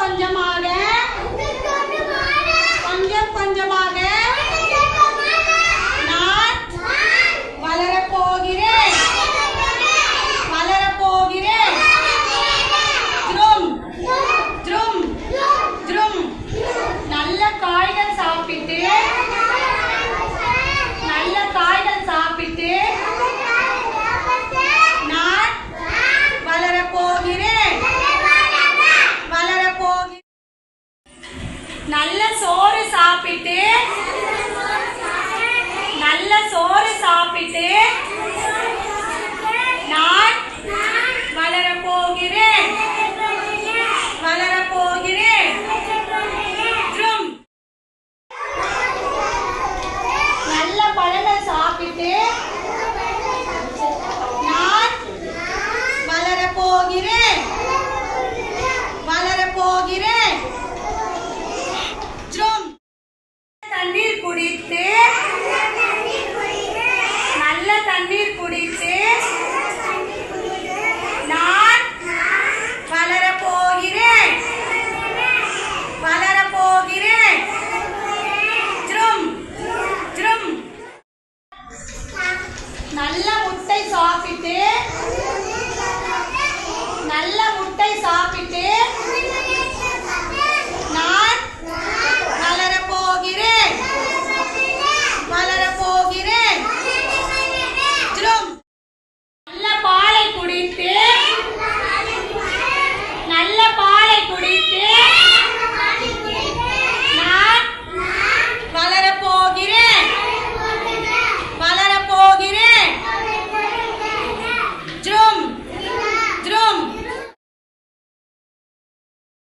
操你家妈 நல்ல சோறு சாப்பிட்டு நல்ல சோறு சாப்பிட்டு vocês off de